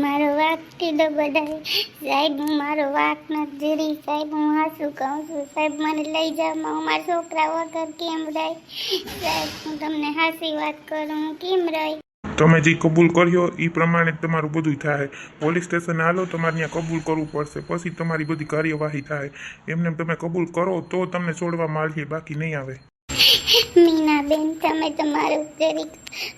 મારો વાક કીધો બધાએ. સાહેબ, હું મારો વાક નથી રહી સાહેબ, હું હાસું કહું છું. સાહેબ, મને લઈ જાઓ. હું મારા છોકરા વગર કેમ રહી? સાહેબ, હું તમને હાસી વાત કરું. હું કેમ રહી? તમે જે કબૂલ કર્યો એ પ્રમાણે તમારું બધું થાય. પોલીસ સ્ટેશન હાલો, તમારે ત્યાં કબૂલ કરવું પડશે. પછી તમારી બધી કાર્યવાહી થાય. એમને તમે કબૂલ કરો તો તમને છોડવા આવીએ, બાકી નહીં આવે. મીનાબેન તમે તમારું જરીક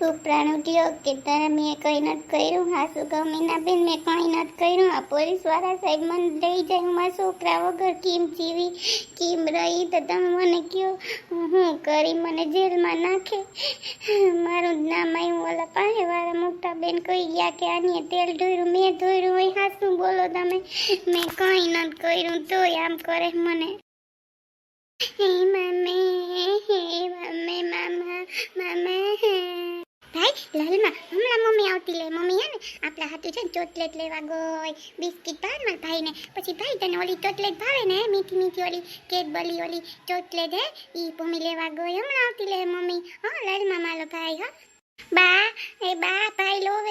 ઉપરાણ ઉઠ્યો કે તમે કંઈ નથી કર્યું? હાસું કહું? મીનાબેન મેં કંઈ નથી કર્યું? આ પોલીસવાળા સાહેબ મને લઈ જાય, હું મારા છોકરા વગર કેમ જીવી, કેમ રહી? તો તમે મને કહો, હું કરી મને જેલમાં નાખે. મારું નામ આવ્યું ઓલા પાસેવાળા મોટા બેન કહી ગયા કે આની તેલ ધોયું મેં ધોયું હોય હાસું બોલો તમે? મેં કંઈ નથી કર્યું, તોય આમ કરે મને. હે મમ્મી હે મમ્મી મામા મામા ભાઈ, લાલમાં, હમણાં મમ્મી આવતી લે. મમ્મી હે ને આપણા હાથું છે ને ચોટલેટ લેવા ગોય, બિસ્કિટ ભાવે મારા ભાઈને. પછી ભાઈ તને ઓલી ચોટલેટ ભાવે ને મીઠી મીઠી ઓલી કેડબરી ઓલી ચોટલેટ હે, ઈ મમ્મી લેવા ગોય. હમણાં આવતી લે મમ્મી. હા, લાલમાં માલો ભાઈ, હા. બા, એ બા, ભાઈ લોવે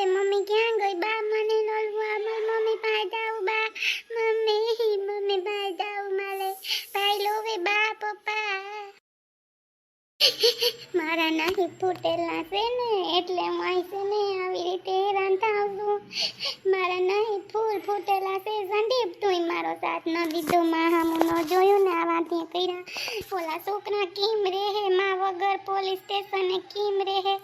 મારા નહીં ફૂટેલા છે ને, એટલે હું આવી છે ને આવી રીતે હેરાન થાવ છું. મારા નહીં ફૂલ ફૂટેલા છે, સંદીપ, તુંય મારો સાથ ન દીધો. માં ન જોયું ને આવા ત્યાં કર્યા. ઓલા છોકરા કેમ રહે? માં વગર પોલીસ સ્ટેશને કેમ રહે?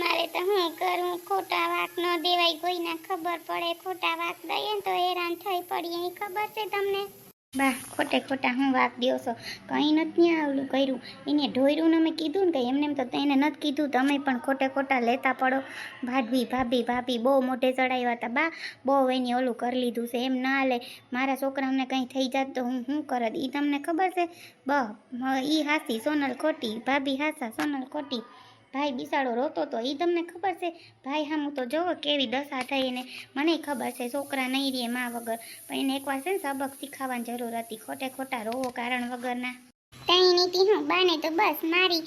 મારે તો હું કરું? ખોટા વાક ન દેવાય. કોઈને ખબર પડે? ખોટા વાક દઈએ તો હેરાન થઈ પડીએ. ખબર છે તમને? બા, ખોટે ખોટા હું વાક દિવસો કંઈ નથી ઓલું કર્યું. એને ઢોયરું અમે કીધું ને કે એમને એમ તો એને નથી કીધું. તમે પણ ખોટે ખોટા લેતા પડો. ભાડવી ભાભી ભાભી, બહુ મોઢે ચડાવ્યા હતા. બા, બહુ એની ઓલું કરી લીધું છે. એમ ના લે મારા છોકરાને કંઈ થઈ જાત તો હું શું કરત? એ તમને ખબર છે? બ ઈ હાસી સોનલ ખોટી. ભાભી હાસા સોનલ ખોટી. ભાઈ બિસાડો રોતો તો એ તમને ખબર છે? ભાઈ હામું તો જોવો કેવી દશા થઈ એને મને ખબર છે છોકરા નહીં રે મા વગર. પણ એને એકવાર છે ને સબક શીખાવવાની જરૂર હતી. ખોટે ખોટા રોવો કારણ વગરના. કઈ નીતિ હું, બાને તો બસ મારી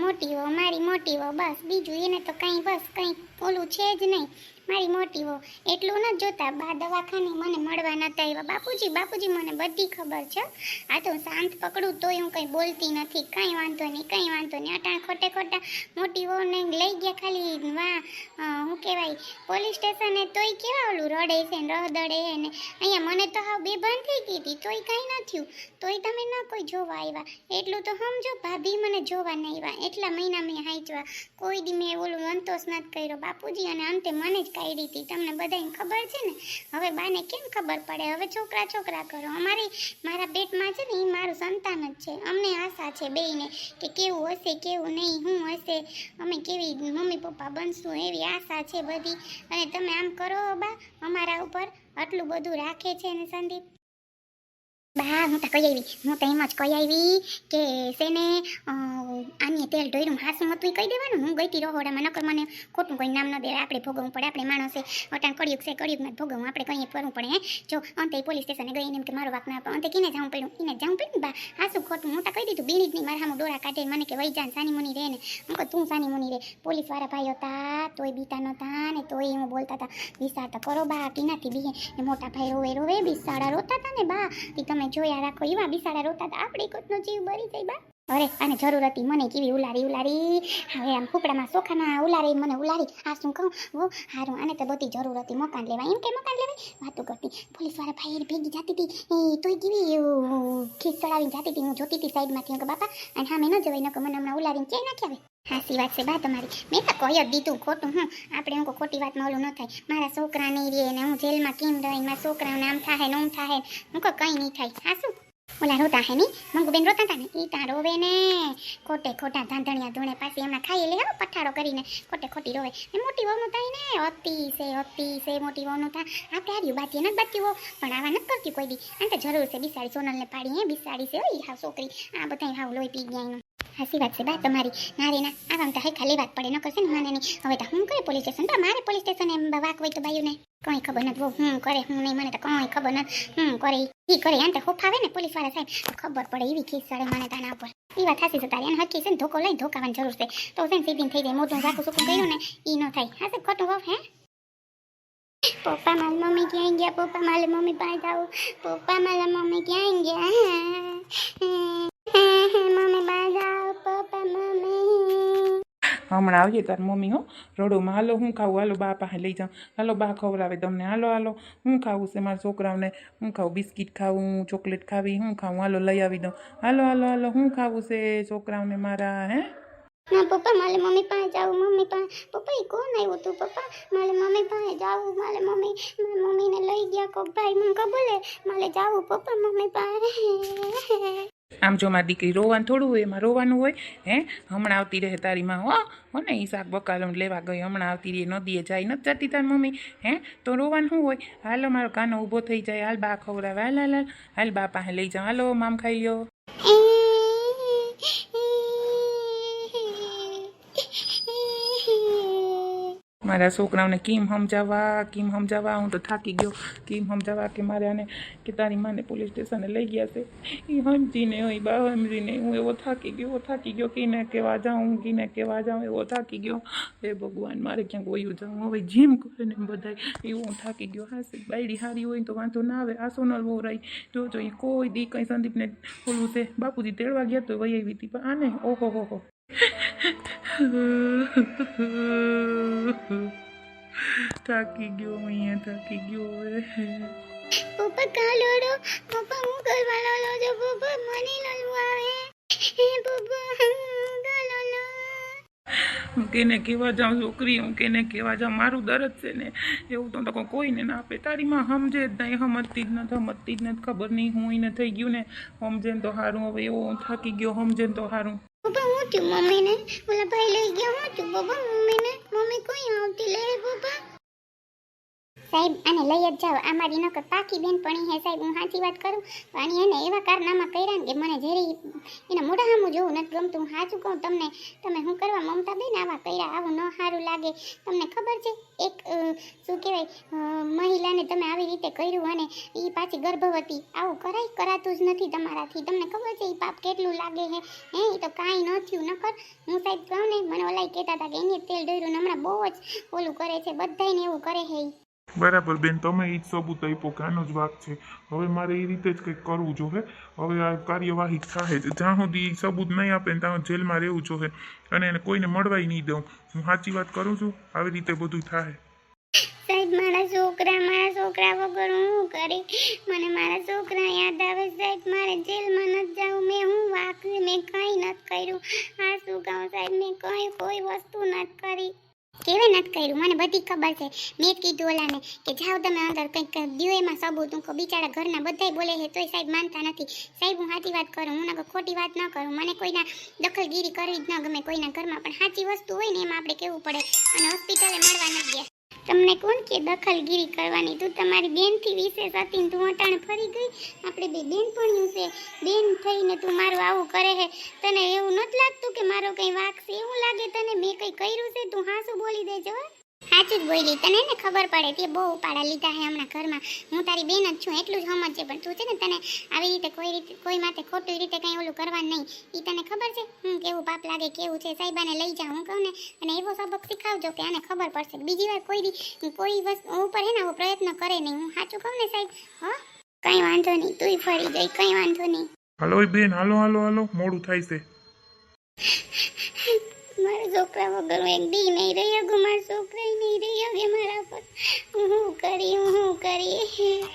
મોટી હો મારી મોટી હો બસ બીજું એને તો કંઈ, બસ કંઈ ઓલું છે જ નહીં. મારી મોટી હો એટલું ન જોતા બા દવાખાને મને મળવા નતા આવ્યા. બાપુજી બાપુજી, મને બધી ખબર છે. આ તો હું શાંત પકડું તોય હું કંઈ બોલતી નથી. કંઈ વાંધો નહીં, કંઈ વાંધો નહીં. અટાણ ખોટે ખોટા મોટી હોને લઈ ગયા ખાલી વા શું કહેવાય, પોલીસ સ્ટેશને તોય કેવા ઓલું રડે છે ને રહદડે ને. અહીંયા મને તો હાવ બેભાન થઈ ગઈ હતી. તોય કાંઈ ન થયું. તોય તમે ન કોઈ જોવા આવ્યા. એટલું તો સમજો, ભાભી મને જોવા નહીં આવ્યા. એટલા મહિના મેં હાંચવા કોઈ દી મેં ઓલું સંતોષ નથી કર્યો. બાપુજી, અને અંતે મને જ કાઢી હતી તમને બધાને ખબર છે ને? હવે બાને કેમ ખબર પડે? હવે છોકરા છોકરા કરો. અમારી મારા પેટમાં છે ને એ મારું સંતાન જ છે. અમને આશા છે બેયને કે કેવું હશે, કેવું નહીં શું હશે, અમે કેવી મમ્મી પપ્પા બનશું એવી આશા છે બધી. અને તમે આમ કરો બા, અમારા ઉપર આટલું બધું રાખે છે ને સંદીપ? બા, હું તો કહી આવી. હું તો એમ જ કહી આવી કે સેને આની તેલ ઢોયરું હાસું હતું કહી દેવાનું? હું ગઈ હતી રહોડામાં, નકર મને ખોટું કોઈ નામ ન દે. આપણે ભોગવવું પડે, આપણે માણસે અટાણ કળિયુગ છે કળિયુગમાં ભોગવવું. આપણે કંઈ કરવું પડે, હે. જો, અંતે પોલીસ સ્ટેશને ગઈ એમ કે મારો વાક ના અંતે કીને જવું પડ્યું? એને જવું પડ્યું બા? હાસું ખોટું હું તો કહી દીધું. બીડી જ નહીં, મારા સામું ડોરા કાઢે, મને કે વઈ જાન સાની મુની રે ને. હું કહું, તું સાની મુની રે. પોલીસવાળા ભાઈ હતા તોય બીતા નહોતા ને, તોય હું બોલતા હતા વિસાર તો કરો બા કીનાથી બીએ. મોટા ભાઈ રોવે રોવે, બિસાડા રોતા હતા ને બા. ઈ તમે જોયા રાખો એવા બિસાડા રોતા હતા આપણી કોટનો જીવ બરી જાય બા. અરે, આને જરૂર હતી, મને કેવી ઉલારી ઉલારી. હવે આમ કુકડામાં સોખાના ઉલારી, મને ઉલારી. આ શું કહું? ઓ હારું, આને તો બધી જરૂર હતી. મકાન લેવા એમ કે મકાન લેવાય? વાતો કરતી. પોલીસવાળા ભાઈ ભેગી જાતી હતી એ, તોય કેવી ખીસ ચડાવીને જતી હતી હું જોતી હતી સાઈડમાંથી. કે, બાપા અને હા મેં ન જવાય નકો મને હમણાં ઉલારીને ક્યાંય નાખ્યા હવે હાસી વાત છે. બા તમારી. મેં તો કહી જ દીધું ખોટું, હું. આપણે હું ખોટી વાતમાં ઓલું ન થાય. મારા છોકરા નહીં રે ને હું જેલમાં કેમ રહી? મારા છોકરાઓને નામ થાય ને ઓમ થાય હું કહું કંઈ નહીં થાય. હાસું ઓલા રોતા હે ની મંગુબેન રોતા હતા ને? એ તાર રોવે ને. ખોટે ખોટા ધાંધણિયા ધોણે પાછી એમના ખાઈ લે. હો પઠારો કરીને ખોટે ખોટી રોવે. ને મોટી વહુનું થાય ને? અતિ છે અતિ છે મોટી વહુનું થાય. આપણે હાર્યું બાતી નથી બાતી હો પણ આવા નથી કરતી કોઈ દી આને તો જરૂર છે બિસાડી સોનલને પાડી, હે? બિસાડી છે. ઓય, હાવ છોકરી. આ બધા હાવ લોહી પી ગયા એનું. હાસી વાત છે, બા, તમારી. ના રે ના આવા તો હે ખાલી વાત પડે ન કરશે ને માને નહીં. હવે તો હું કરે પોલીસ સ્ટેશન? તો મારે પોલીસ સ્ટેશન એમ વાક હોય તો બાયુને. કંઈ ખબર નથી હું કરે, હું નહીં, મને તો કંઈ ખબર નથી. હું કરે, ઈ કરે એમ તો હોફાવે ને પોલીસવાળા સાહેબ ખબર પડે એવી ખીસ ચડે મને તાના ઉપર. એ વાત હાસી જતા અને હકી છે ને ધોકો લઈને ધોકાવાની જરૂર છે. તો છે ને સીધી થઈ જાય, મોઢું રાખું સુકું કર્યું ને, ઈ ન થાય. હા ખોટું હોફ હે? પપ્પા મારી મમ્મી ક્યાં ગયા? પપ્પા મારી મમ્મી પાસે આવું. પપ્પા મારા મમ્મી ક્યાં ગયા? હમણાં આવીએ તાર મમ્મી, હો. રડોમાં હાલો, હું ખાવું? હાલો, બા પાસે લઈ જાઉં. હાલો, બા ખવડાવે તમને. હાલો હાલો, હું ખાવું છે મારા છોકરાઓને? હું ખાવું બિસ્કિટ ખાવું, ચોકલેટ ખાવી, હું ખાવું હાલો, લઈ આવી દઉં. હાલો હાલો હાલો, હું ખાવું છે છોકરાઓને મારા, હે? ના, પપ્પા, મારે મમ્મી પાસે જાવું, મમ્મી પાસે. પપ્પા એ કોણ આવ્યું તું, પપ્પા? મારે મમ્મી પાસે જાવું, મારે મમ્મી, મારી મમ્મીને લઈ ગયા કોક ભાઈ મને હે મારે જાવું, પપ્પા, મમ્મી પાસે. આમ જો મારી દીકરી રોવાનું થોડું હોય, એમાં રોવાનું હોય, હે? હમણાં આવતી રહે તારી માં, હો? હો ને એ શાક બકાલો લેવા ગઈ, હમણાં આવતી રહી નદીએ જાય, નથી જતી તારી મમ્મી, હે? તો રોવાનું શું હોય? હાલો, મારો કાનો ઊભો થઈ જાય, હાલ બા ખવડાવે, હાલ હાલ હાલ હાલ, બા પાસે લઈ જાઓ હાલો, મામ ખાઈ લ્યો. મારા છોકરાઓને કેમ સમજાવવા કેમ સમજાવવા? હું તો થાકી ગયો. કેમ સમજાવવા કે મારે આને, કે તારી માને પોલીસ સ્ટેશને લઈ ગયા છે? એ સમજીને હોય બા સમજીને, હું એવો થાકી ગયો થાકી ગયો કીને કહેવા જાઉં કીને કહેવા જાઉં, એવો થાકી ગયો. હે ભગવાન, મારે ક્યાંક વયું જાઉં હવે જેમ કરે ને બધાય. એવું હું થાકી ગયો. હા બાયડી હારી હોય તો વાંધો ના આવે. આ સોનલ બહુ રહી. જો જો એ કોઈ દી કંઈ સંદીપને બોલવું છે. બાપુજી તેડવા ગયા તો વહી આવી હતી. પણ આને, ઓહો, હો હો. થાકી ગયો અહીંયા થાકી ગયો હવે. પપ્પા કાં લોડો? પપ્પા હું કરવા લોલો જો પપ્પા મને લલવું આવે. હે પપ્પા હું કેને કહેવા જાઉં છોકરી હું કેને કહેવા જાઉં? મારું દરદ છે ને એવું તો તકો કોઈને ના આપે. તારી માં સમજે જ નહીં સમજતી જ નથી સમજતી જ નથી. ખબર નહીં હું એને થઈ ગયું ને સમજે તો સારું હવે એવો થાકી ગયો સમજે તો સારું પપ્પા, હું થયું મમ્મીને. ઓલા ભાઈ લઈ ગયા, હું થયું પપ્પા, મમ્મીને. મમ્મી કોઈ આવતી લે પપ્પા. સાહેબ, આને લઈ જ જાઓ. આ મારી નકર પાકી બેનપણી હે સાહેબ, હું સાચી વાત કરું? પણ એને એવા કારનામા કર્યા કે મને જેરી એના મોઢા સામું જોવું નથી ગમતું, હું સાચું કહું તમને, તમે શું કરવા મમતા બેન આવા કર્યા? આવું ન સારું લાગે. તમને ખબર છે, એક શું કહેવાય મહિલાને તમે આવી રીતે કર્યું અને એ પાછી ગર્ભવતી. આવું કરાય, કરાતું જ નથી તમારાથી. તમને ખબર છે એ પાપ કેટલું લાગે છે? હે એ તો કાંઈ ન થયું. નકર હું સાહેબ કહું ને, મને ઓલાય કહેતા હતા કે એને તેલ ડોર્યું હમણાં બહુ જ ઓલું કરે છે બધાને એવું કરે ઈ. બરાબર, બેન, તમે એ જ સબૂત આપ્યો કે આનો જ વાક છે. હવે મારે એ રીતે જ કંઈક કરવું જોઈએ હવે આ કાર્યવાહી થાય જ્યાં સુધી એ સબૂત નહીં આપે ને ત્યાં જેલમાં રહેવું જોઈએ અને એને કોઈને મળવાય નહીં દઉં. હું સાચી વાત કરું છું? આવી રીતે બધું થાય. સાહેબ, મારા છોકરા મારા છોકરા વગર હું કરી? મને મારા છોકરા યાદ આવે સાહેબ, મારે જેલમાં નથી જાઉં. મેં હું વાક, મેં કંઈ નથી કર્યું. આ શું કહું સાહેબ? મેં કંઈ કોઈ વસ્તુ નથી કરી. કેવે નથી કર્યું. મને બધી ખબર છે. મેં કીધું ઓલાને કે જાઓ તમે અંદર કંઈક દ્યો, એમાં સબૂત હું કહું બિચારા ઘરના બધાય બોલે છે, તોય સાહેબ માનતા નથી. સાહેબ, હું સાચી વાત કરું. હું ના ખોટી વાત ન કરું. મને કોઈના દખલગીરી કરવી જ ન ગમે. કોઈના ઘરમાં પણ સાચી વસ્તુ હોય ને, એમાં આપણે કેવું પડે? અને હોસ્પિટલે મળવા નથી ગયા. તમને કોણ કે દખલગીરી કરવાની? તું તમારી બેનથી વિશેષ હતી તું અટાણે ફરી ગઈ. આપણે બે બેન પણ છે. બેન થઈને તું મારું આવું કરે છે તને એવું નથી લાગતું કે મારો કંઈ વાક છે? એવું લાગે તને મેં કંઈ કર્યું છે? તું હાસું બોલી દેજો. સાચું જ બોલી. તને ને ખબર પડે તે બહુ ઉપાડા લીધા હે હમણાં ઘરમાં. હું તારી બેન જ છું, એટલું જ સમજજે પણ તું છે ને તને આવી રીતે કોઈ રીતે, કોઈ માથે ખોટી રીતે કંઈ ઓલું કરવાનું નહીં. એ તને ખબર છે? હું કેવું પાપ લાગે, કેવું છે? સાહેબાને લઈ જા, હું કહું ને. અને એવો સબક શીખવજો કે આને ખબર પડશે. બીજી વાર કોઈ દી કોઈ વસ્તુ ઉપર હે ને આવો પ્રયત્ન કરે નહીં. હું સાચું કહું ને સાહેબ? હો? કંઈ વાંધો નહીં. તુંય ફરી જઈ, કંઈ વાંધો નહીં. હાલો બેન, હાલો હાલો હાલો. મોડું થાય છે. મારા છોકરા વગર હું એક નહીં રહી શકું, મારા છોકરા નહીં રહી શકે, મારા પર હું કરી હું કરી?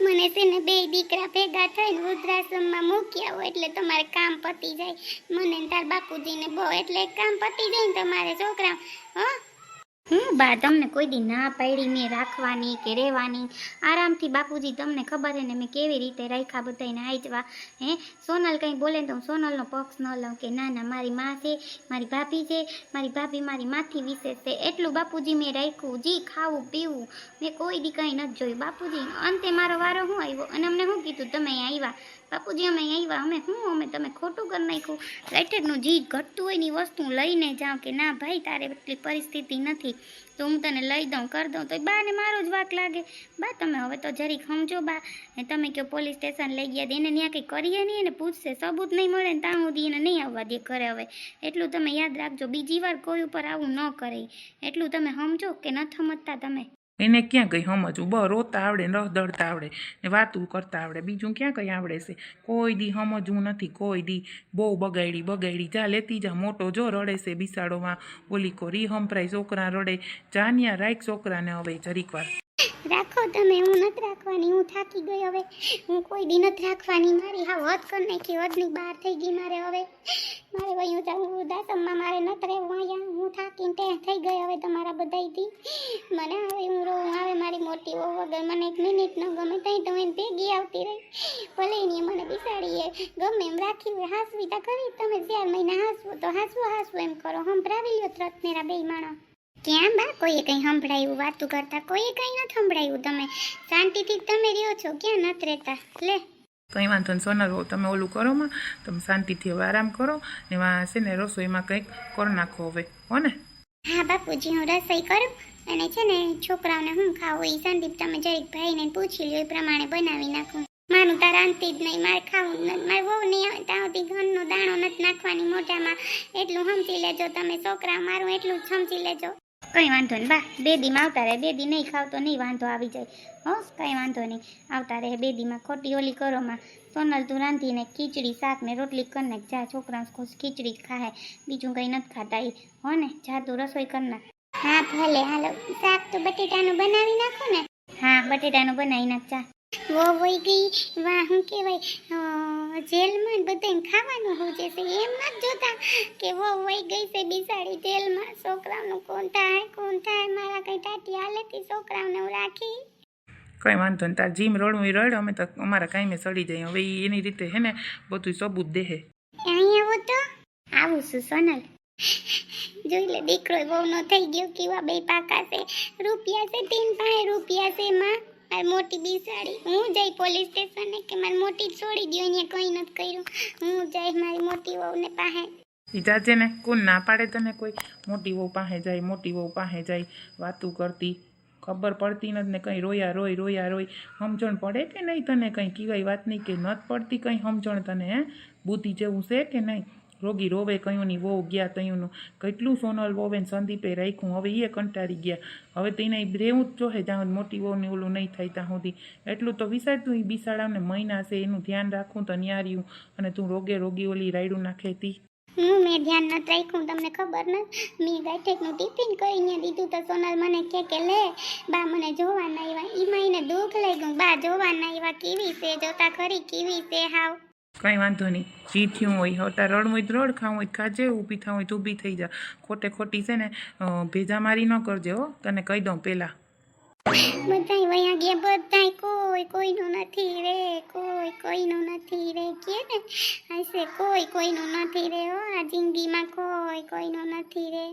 મને છે ને બે દીકરા ભેગા થઈને વૃદ્ધાશ્રમમાં મૂક્યા હોય એટલે તમારે કામ પતી જાય. મને તાર બાપુજીને બહુ એટલે કામ પતી જાય ને તમારે છોકરા હો? હું બા, તમને કોઈ દી ના પાડી, મેં રાખવાની કે રહેવાની. આરામથી બાપુજી તમને ખબર હે ને, મેં કેવી રીતે રાખ્યા બધાને આઈજવા હે, સોનલ કંઈ બોલે તો હું સોનલનો પક્ષ ન લઉં કે ના ના, મારી મા છે, મારી ભાભી છે, મારી ભાભી મારી માથી વિશેષ છે. એટલું બાપુજી મેં રાખ્યું, જી, ખાવું, પીવું. મેં કોઈ દી કંઈ નથી જોયું. બાપુજી, અંતે મારો વારો હું આવ્યો? અને અમને શું કીધું, તમે અહીં આવ્યા? બાપુજી, અમે આવ્યા. અમે શું અમે તમે ખોટું કરી નાખ્યું. લાઇટરનું જી ઘટતું હોયની વસ્તુ લઈને જાઉં કે ના ભાઈ, તારે એટલી પરિસ્થિતિ નથી. તો હું તને લઈ દઉં, કરી દઉં. તો બાને મારો જ વાક લાગે. બા, તમે હવે તો જરીક સમજો બા. ને તમે કહો પોલીસ સ્ટેશન લઈ ગયા એને ત્યાં કંઈ કરીએ નહીં એને પૂછશે. સબૂત નહીં મળે ને ત્યાં સુધી એને નહીં આવવા દે ઘરે હવે. એટલું તમે યાદ રાખજો, બીજી વાર કોઈ ઉપર આવું ન કરે. એટલું તમે સમજો કે ન સમજતા તમે? એને ક્યાં કંઈ સમજવું બ રોતા આવડે ને દળતા આવડે ને વાતું કરતા આવડે. બીજું ક્યાં કંઈ આવડે છે? કોઈ દી સમજવું નથી, કોઈ દી બહુ બગાડી બગાડી જા લેતી જા, મોટો જો રડે છે બિસાડોમાં. ઓલી કોરી હંપરાય છોકરા રડે. જાન્યા રાખ છોકરાને હવે જરીક વાર. રાખો તમે, હું નથી રાખવાની, હું થાકી ગઈ હવે. હું કોઈ દી નથી રાખવાની. મારી હા વધ કરી નાખી વધની બહાર થઈ ગઈ મારે હવે. મારે વયું જવું દાસમમાં મારે નથી રહેવું અહીંયા. હું થાકીને ત્યાં થઈ ગઈ હવે તમારા બધાયથી. મને હવે હું રહું હવે મારી મોટી વહુ વગર મને એક મિનિટ ન ગમે ત્યાં તમે ભેગી આવતી રહી. ભલે એને મને બિસાડીએ ગમે એમ રાખી હાસવી તો કરી તમે ચાર મહિના હાસવો તો હાસવું હાસવું એમ કરો. હમ પ્રાવી લ્યો ત્રત, મેરા બે માણસ. ક્યાં બા? કોઈએ કંઈ સંભળાયું? વાતું કરતા કોઈએ કંઈ નથી સંભળાયું? તમે શાંતિથી તમે રહ્યો છો ક્યાં નથી રહેતા? લે. કંઈ વાંધો ને સોનલ હોવ તમે ઓલું કરો માં તમે શાંતિથી હવે આરામ કરો ને એમાં છે ને રસોઈમાં કંઈક કરી નાખો હવે હો ને? હા બાપુજી હું રસોઈ કરું અને છે ને છોકરાઓને હું ખાવું એ સંદીપ તમે જરીક ભાઈને પૂછી લ્યો એ પ્રમાણે બનાવી નાખું. માનું તાર અંતિ જ નહીં મારે ખાવું મારે બહુ નહીં ત્યાં સુધી ઘરનો દાણો નથી નાખવાની મોઢામાં. એટલું સમજી લેજો તમે છોકરા મારું એટલું જ સમજી લેજો. કંઈ વાંધો નહીં. બા બે દીમાં આવતા રહે. બે દી નહીં ખાવ તો નહીં વાંધો આવી જાય. હો કંઈ વાંધો નહીં. આવતા રહે બે દીમાં ખોટી ઓલી કરોમાં સોનલ તું રાંધીને ખીચડી શાક ને રોટલી કર જા. છોકરા ખુશ ખીચડી જ બીજું કંઈ નથી ખાતા એ હો ને જા તું રસોઈ કર નાખ હા ભલે. હાલો શાક તો બટેટાનું બનાવી નાખો ને. હા બટેટાનું બનાવી નાખ જા. વો વઈ ગઈ. વાહ હું કહેવાય? જેલમાં બધાને ખાવાનું હોય છે. એમ ન જોતા કે વો વહી ગઈ છે બિસાડી જેલમાં. છોકરાઓનું કોણ થાય કોણ થાય? મારા કઈ ટાટી હાલેથી છોકરાઓને હું રાખી? કંઈ વાંધો નહીં તાર જીમ રડવું એ રડ અમે તો અમારા કાંઈ સડી જઈએ. હવે એની રીતે હે ને બધું સબૂત દેહે અહીંયા આવો તો. આવું છું સોનલ. જોઈ લે દીકરો બહુ નો થઈ ગયો કેવા બે પાકા છે. રૂપિયા છે તીન પાંચ રૂપિયા છે માં. મારી મોટી બિસાડી. હું જઈ પોલીસ સ્ટેશને કે મારે મોટી છોડી દો અહીંયા કંઈ નથી કર્યું. હું જઈ મારી મોટી વહુને પાસે. ઈ જાજે ને કોણ ના પાડે તને કોઈ? મોટી વહુ પાસે જાય, મોટી વહુ પાસે જાય, વાતું કરતી. ખબર પડતી નથી ને કંઈ રોયા રોય રોયા રોય. સમજણ પડે કે નહીં તને કંઈ? કીવાય વાત નહીં કે નથી પડતી, કંઈ સમજણ તને, હે? બુદ્ધિ જેવું છે કે નહીં? રોગી રોવે કયુંની વહુ ગયા તયુંનું કેટલું સોનલ વોવે સંદીપે રાખ્યું? હવે એ કંટાળી ગયા. હવે તેને રહેવું જ જોહે જ્યાં મોટી વહુને ઓલું નહીં થાય ત્યાં સુધી. એટલું તો વિચારતું એ બિસાડાને મહિના છે, એનું ધ્યાન રાખું તો ન્યાર્યું. અને તું રોગે રોગી ઓલી રાયડું નાખે તી. હું મેં ધ્યાન નથી રાખ્યું, તમને ખબર ન? મેં નું ટિફિન કરીને દીધું તો સોનલ મને કે કે, લે, બા મને જોવા ના આવ્યા એમાં એને દુઃખ લાગ્યું, બા જોવા ના આવ્યા કેવી છે? જોતા ખરી કેવી છે? હાવ. કંઈ વાંધો નહીં. જી થયું હોય, હવે તાર હોય તો રડ, ખાવું હોય ખાજે, ઊભી થવું હોય તો ઊભી થઈ જા. ખોટે ખોટી છે ને ભેજા મારી ન કરજે હો. તને કહી દઉં પહેલાં. બધાય વયા ગયા, બધાય કોઈ કોઈનું નથી રે, કોઈ કોઈનું નથી રે. કે ને, હશે કોઈ કોઈનું નથી રે હો. આ જિંદગીમાં કોઈ કોઈનું નથી રે.